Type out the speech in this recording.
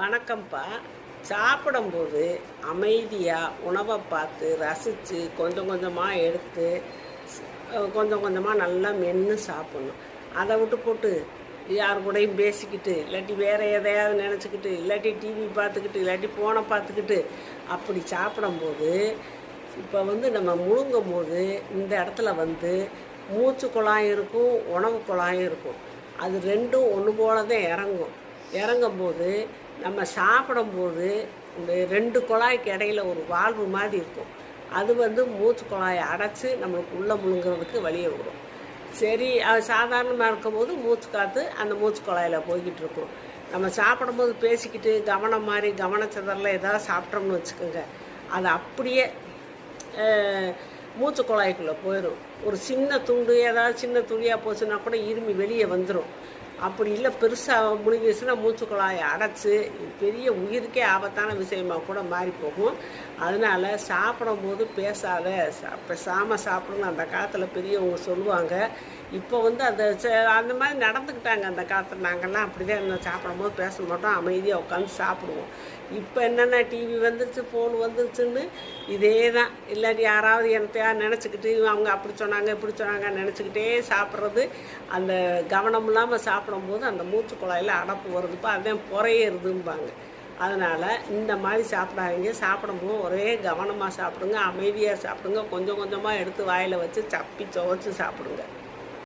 வணக்கம்ப்பா. சாப்பிடும்போது அமைதியாக உணவை பார்த்து ரசித்து கொஞ்சம் கொஞ்சமாக எடுத்து கொஞ்சம் கொஞ்சமாக நல்லா மென்று சாப்பிட்ணும். அதை விட்டு போட்டு யார் கூடயும் பேசிக்கிட்டு இல்லாட்டி வேறு எதையாவது நினச்சிக்கிட்டு இல்லாட்டி டிவி பார்த்துக்கிட்டு இல்லாட்டி ஃபோனை பார்த்துக்கிட்டு அப்படி சாப்பிடும்போது இப்போ வந்து நம்ம முழுங்கும் போது இந்த இடத்துல வந்து மூச்சு குழாயும் இருக்கும் உணவு குழாயும் இருக்கும். அது ரெண்டும் ஒன்று போல தான் இறங்கும். இறங்கும்போது நம்ம சாப்பிடும்போது இந்த ரெண்டு குழாய்க்கு இடையில ஒரு வாழ்வு மாதிரி இருக்கும். அது வந்து மூச்சு குழாயை அடைச்சி நம்மளுக்கு உள்ளே முழுங்குறதுக்கு வழியை விடும். சரி அது சாதாரணமாக இருக்கும்போது மூச்சு காற்று அந்த மூச்சு குழாயில் போய்கிட்டு இருக்கும். நம்ம சாப்பிடும்போது பேசிக்கிட்டு கவனம் மாதிரி கவனச்சதரில் ஏதாவது சாப்பிட்டோம்னு வச்சுக்கோங்க. அது அப்படியே மூச்சு குழாய்க்குள்ளே போயிடும். ஒரு சின்ன துண்டு ஏதாவது சின்ன துளியாக போச்சுன்னா கூட இருமி வெளியே வந்துடும் அப்படி இல்லை பெருசாக முழுங்கிச்சுன்னா மூச்சு குழாயை அடைச்சி பெரிய உயிருக்கே ஆபத்தான விஷயமா கூட மாறி போகும். அதனால் சாப்பிடும்போது பேசாத பேசாமல் பேசாம சாப்பிடுங்க. அந்த காலத்தில் பெரியவங்க சொல்லுவாங்க. இப்போ வந்து அந்த ச- அந்த மாதிரி நடந்துக்கிட்டாங்க அந்த காலத்தில். நாங்கள்லாம் அப்படி தான் சாப்பிடும்போது பேச மாட்டோம். அமைதியாக உட்காந்து சாப்பிடுவோம். இப்போ என்னென்ன டிவி வந்துருச்சு ஃபோன் வந்துருச்சுன்னு இதே தான். இல்லாட்டி யாராவது என்னத்தையா நினச்சிக்கிட்டு அவங்க அப்படி சொன்னாங்க இப்படி சொன்னாங்க நினச்சிக்கிட்டே சாப்பிட்றது அந்த கவனம் இல்லாமல் சாப்பிடும்போது அந்த மூச்சு குழாயில் அடப்பு வருதுப்பா அதான் புறையேறுதும்பாங்க. அதனால் இந்த மாதிரி சாப்பிடாதீங்க. சாப்பிடும்போது ஒரே கவனமாக சாப்பிடுங்க அமைதியாக சாப்பிடுங்க. கொஞ்சம் கொஞ்சமாக எடுத்து வாயில் வச்சு சப்பி துவச்சி சாப்பிடுங்க.